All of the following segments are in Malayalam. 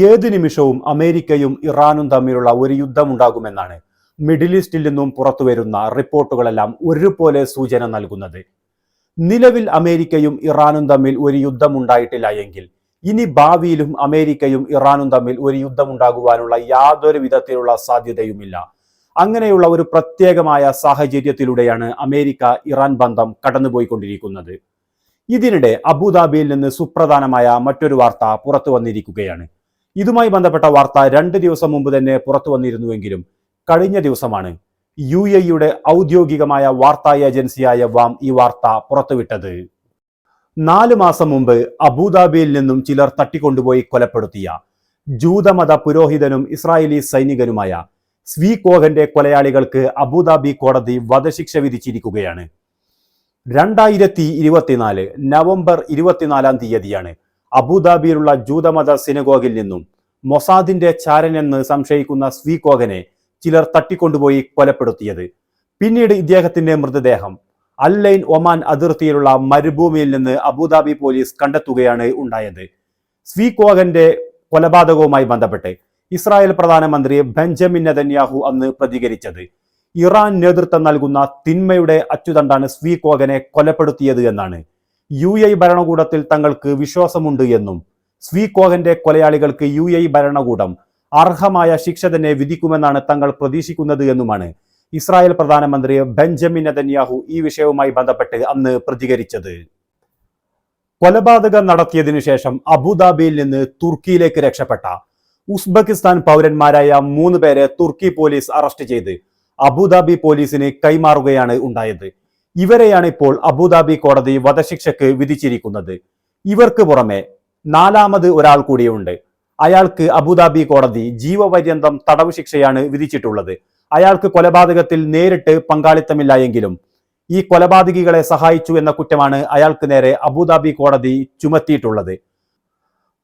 ഏത് നിമിഷവും അമേരിക്കയും ഇറാനും തമ്മിലുള്ള ഒരു യുദ്ധമുണ്ടാകുമെന്നാണ് മിഡിൽ ഈസ്റ്റിൽ നിന്നും പുറത്തുവരുന്ന റിപ്പോർട്ടുകളെല്ലാം ഒരുപോലെ സൂചന നൽകുന്നത്. നിലവിൽ അമേരിക്കയും ഇറാനും തമ്മിൽ ഒരു യുദ്ധമുണ്ടായിട്ടില്ല എങ്കിൽ ഇനി ഭാവിയിലും അമേരിക്കയും ഇറാനും തമ്മിൽ ഒരു യുദ്ധമുണ്ടാകുവാനുള്ള യാതൊരു വിധത്തിലുള്ള സാധ്യതയുമില്ല. അങ്ങനെയുള്ള ഒരു പ്രത്യേകമായ സാഹചര്യത്തിലൂടെയാണ് അമേരിക്ക ഇറാൻ ബന്ധം കടന്നുപോയിക്കൊണ്ടിരിക്കുന്നത്. ഇതിനിടെ അബുദാബിയിൽ നിന്ന് സുപ്രധാനമായ മറ്റൊരു വാർത്ത പുറത്തു വന്നിരിക്കുകയാണ്. ഇതുമായി ബന്ധപ്പെട്ട വാർത്ത രണ്ട് ദിവസം മുമ്പ് തന്നെ പുറത്തു വന്നിരുന്നുവെങ്കിലും കഴിഞ്ഞ ദിവസമാണ് യു എയുടെ ഔദ്യോഗികമായ വാർത്താ ഏജൻസിയായ വാം ഈ വാർത്ത പുറത്തുവിട്ടത്. നാല് മാസം മുമ്പ് അബുദാബിയിൽ നിന്നും ചിലർ തട്ടിക്കൊണ്ടുപോയി കൊലപ്പെടുത്തിയ ജൂതമത പുരോഹിതനും ഇസ്രായേലി സൈനികനുമായ സ്വീ കോഹന്റെ കൊലയാളികൾക്ക് അബുദാബി കോടതി വധശിക്ഷ വിധിച്ചിരിക്കുകയാണ്. രണ്ടായിരത്തി ഇരുപത്തിനാല് നവംബർ ഇരുപത്തിനാലാം തീയതിയാണ് അബുദാബിയിലുള്ള ജൂതമത സിനഗോഗിൽ നിന്നും മൊസാദിന്റെ ചാരനെന്ന് സംശയിക്കുന്ന സ്വീകോഗനെ ചിലർ തട്ടിക്കൊണ്ടുപോയി കൊലപ്പെടുത്തിയത്. പിന്നീട് ഇദ്ദേഹത്തിന്റെ മൃതദേഹം അല്ലൈൻ ഒമാൻ അതിർത്തിയിലുള്ള മരുഭൂമിയിൽ നിന്ന് അബുദാബി പോലീസ് കണ്ടെത്തുകയാണ് ഉണ്ടായത്. സ്വീകോഗന്റെ കൊലപാതകവുമായി ബന്ധപ്പെട്ട് ഇസ്രായേൽ പ്രധാനമന്ത്രി ബെഞ്ചമിൻ നെതന്യാഹു അന്ന് പ്രതികരിച്ചത്. ഇറാൻ നേതൃത്വം നൽകുന്ന തിന്മയുടെ അച്ചുതണ്ടാണ് സ്വീകോഗനെ കൊലപ്പെടുത്തിയത് എന്നാണ്. യു എ ഭരണകൂടത്തിൽ തങ്ങൾക്ക് വിശ്വാസമുണ്ട് എന്നും സ്വീകോഗന്റെ കൊലയാളികൾക്ക് യു എ ഭരണകൂടം അർഹമായ ശിക്ഷ തന്നെ വിധിക്കുമെന്നാണ് തങ്ങൾ പ്രതീക്ഷിക്കുന്നത് എന്നുമാണ് ഇസ്രായേൽ പ്രധാനമന്ത്രി ബെഞ്ചമിൻ നെതന്യാഹു ഈ വിഷയവുമായി ബന്ധപ്പെട്ട് അന്ന് പ്രതികരിച്ചത്. കൊലപാതകം നടത്തിയതിനു ശേഷം അബുദാബിയിൽ നിന്ന് തുർക്കിയിലേക്ക് രക്ഷപ്പെട്ട ഉസ്ബെക്കിസ്ഥാൻ പൗരന്മാരായ മൂന്ന് പേരെ തുർക്കി പോലീസ് അറസ്റ്റ് ചെയ്ത് അബുദാബി പോലീസിന് കൈമാറുകയാണ് ഉണ്ടായത്. ഇവരെയാണ് ഇപ്പോൾ അബുദാബി കോടതി വധശിക്ഷയ്ക്ക് വിധിച്ചിരിക്കുന്നത്. ഇവർക്ക് പുറമെ നാലാമത് ഒരാൾ കൂടിയുണ്ട്. അയാൾക്ക് അബുദാബി കോടതി ജീവപര്യന്തം തടവ് ശിക്ഷയാണ് വിധിച്ചിട്ടുള്ളത്. അയാൾക്ക് കൊലപാതകത്തിൽ നേരിട്ട് പങ്കാളിത്തമില്ല എങ്കിലും ഈ കൊലപാതകികളെ സഹായിച്ചു എന്ന കുറ്റമാണ് അയാൾക്ക് നേരെ അബുദാബി കോടതി ചുമത്തിയിട്ടുള്ളത്.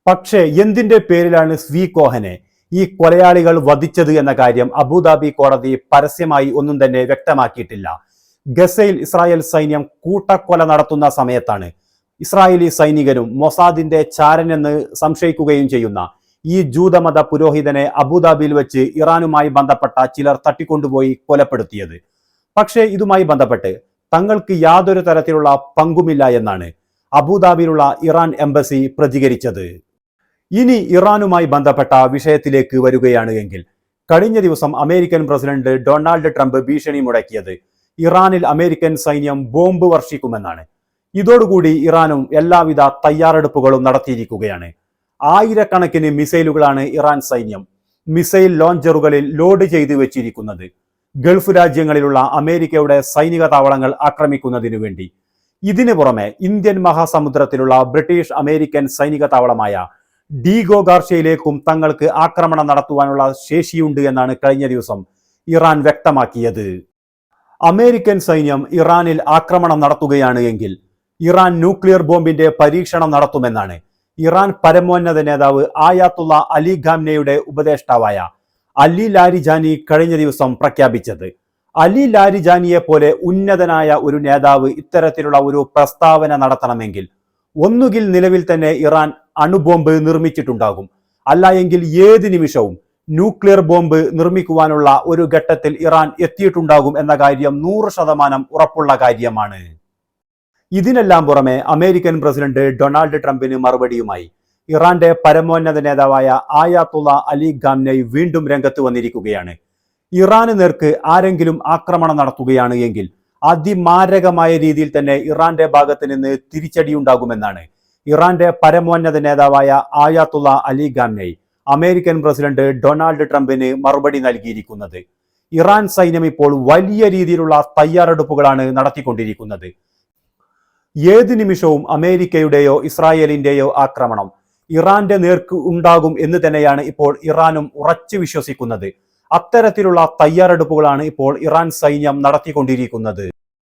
പക്ഷേ എന്തിന്റെ പേരിലാണ് സ്വീ കോഹനെ ഈ കൊലയാളികൾ വധിച്ചത് എന്ന കാര്യം അബുദാബി കോടതി പരസ്യമായി ഒന്നും തന്നെ വ്യക്തമാക്കിയിട്ടില്ല. ഗസയിൽ ഇസ്രായേൽ സൈന്യം കൂട്ടക്കൊല നടത്തുന്ന സമയത്താണ് ഇസ്രായേലി സൈനികരും മൊസാദിന്റെ ചാരനെന്ന് സംശയിക്കുകയും ചെയ്യുന്ന ഈ ജൂതമത പുരോഹിതനെ അബുദാബിയിൽ വെച്ച് ഇറാനുമായി ബന്ധപ്പെട്ട ചിലർ തട്ടിക്കൊണ്ടുപോയി കൊലപ്പെടുത്തിയത്. പക്ഷേ ഇതുമായി ബന്ധപ്പെട്ട് തങ്ങൾക്ക് യാതൊരു തരത്തിലുള്ള പങ്കുമില്ല എന്നാണ് അബുദാബിയിലുള്ള ഇറാൻ എംബസി പ്രതികരിച്ചത്. ഇനി ഇറാനുമായി ബന്ധപ്പെട്ട വിഷയത്തിലേക്ക് വരികയാണ് എങ്കിൽ കഴിഞ്ഞ ദിവസം അമേരിക്കൻ പ്രസിഡന്റ് ഡൊണാൾഡ് ട്രംപ് ഭീഷണി മുടക്കിയത് ഇറാനിൽ അമേരിക്കൻ സൈന്യം ബോംബ് വർഷിക്കുമെന്നാണ്. ഇതോടുകൂടി ഇറാനും എല്ലാവിധ തയ്യാറെടുപ്പുകളും നടത്തിയിരിക്കുകയാണ്. ആയിരക്കണക്കിന് മിസൈലുകളാണ് ഇറാൻ സൈന്യം മിസൈൽ ലോഞ്ചറുകളിൽ ലോഡ് ചെയ്തു വെച്ചിരിക്കുന്നത്. ഗൾഫ് രാജ്യങ്ങളിലുള്ള അമേരിക്കയുടെ സൈനിക താവളങ്ങൾ ആക്രമിക്കുന്നതിനു വേണ്ടി. ഇതിനു പുറമെ ഇന്ത്യൻ മഹാസമുദ്രത്തിലുള്ള ബ്രിട്ടീഷ് അമേരിക്കൻ സൈനിക താവളമായ ഡീഗോ ഗാർഷ്യയിലേക്കും തങ്ങൾക്ക് ആക്രമണം നടത്തുവാനുള്ള ശേഷിയുണ്ട് എന്നാണ് കഴിഞ്ഞ ദിവസം ഇറാൻ വ്യക്തമാക്കിയത്. അമേരിക്കൻ സൈന്യം ഇറാനിൽ ആക്രമണം നടത്തുകയാണ് എങ്കിൽ ഇറാൻ ന്യൂക്ലിയർ ബോംബിന്റെ പരീക്ഷണം നടത്തുമെന്നാണ് ഇറാൻ പരമോന്നത നേതാവ് ആയാത്തുള്ള അലി ഖാംനയുടെ ഉപദേഷ്ടാവായ അലി ലാരിജാനി കഴിഞ്ഞ ദിവസം പ്രഖ്യാപിച്ചത്. അലി ലാരിജാനിയെ പോലെ ഉന്നതനായ ഒരു നേതാവ് ഇത്തരത്തിലുള്ള ഒരു പ്രസ്താവന നടത്തണമെങ്കിൽ ഒന്നുകിൽ നിലവിൽ തന്നെ ഇറാൻ അണുബോംബ് നിർമ്മിച്ചിട്ടുണ്ടാകും. അല്ല എങ്കിൽ ഏത് നിമിഷവും ന്യൂക്ലിയർ ബോംബ് നിർമ്മിക്കുവാനുള്ള ഒരു ഘട്ടത്തിൽ ഇറാൻ എത്തിയിട്ടുണ്ടാകും എന്ന കാര്യം നൂറ് ശതമാനം ഉറപ്പുള്ള കാര്യമാണ്. ഇതിനെല്ലാം പുറമെ അമേരിക്കൻ പ്രസിഡന്റ് ഡൊണാൾഡ് ട്രംപിന് മറുപടിയുമായി ഇറാന്റെ പരമോന്നത നേതാവായ ആയാത്തുള്ള അലി ഖാംനൈ വീണ്ടും രംഗത്ത് വന്നിരിക്കുകയാണ്. ഇറാന് നേർക്ക് ആരെങ്കിലും ആക്രമണം നടത്തുകയാണ് എങ്കിൽ അതിമാരകമായ രീതിയിൽ തന്നെ ഇറാന്റെ ഭാഗത്ത് നിന്ന് തിരിച്ചടിയുണ്ടാകുമെന്നാണ് ഇറാന്റെ പരമോന്നത നേതാവായ Ayatollah Ali Khamenei American president Donald ട്രംപിന് മറുപടി നൽകിയിരിക്കുന്നത്. ഇറാൻ സൈന്യം ഇപ്പോൾ വലിയ രീതിയിലുള്ള തയ്യാറെടുപ്പുകളാണ് നടത്തിക്കൊണ്ടിരിക്കുന്നത്. ഏത് നിമിഷവും അമേരിക്കയുടെയോ ഇസ്രായേലിന്റെയോ ആക്രമണം ഇറാന്റെ നേർക്ക് ഉണ്ടാകും എന്ന് തന്നെയാണ് ഇപ്പോൾ ഇറാനും ഉറച്ചു വിശ്വസിക്കുന്നത്. അത്തരത്തിലുള്ള തയ്യാറെടുപ്പുകളാണ് ഇപ്പോൾ ഇറാൻ സൈന്യം നടത്തിക്കൊണ്ടിരിക്കുന്നത്.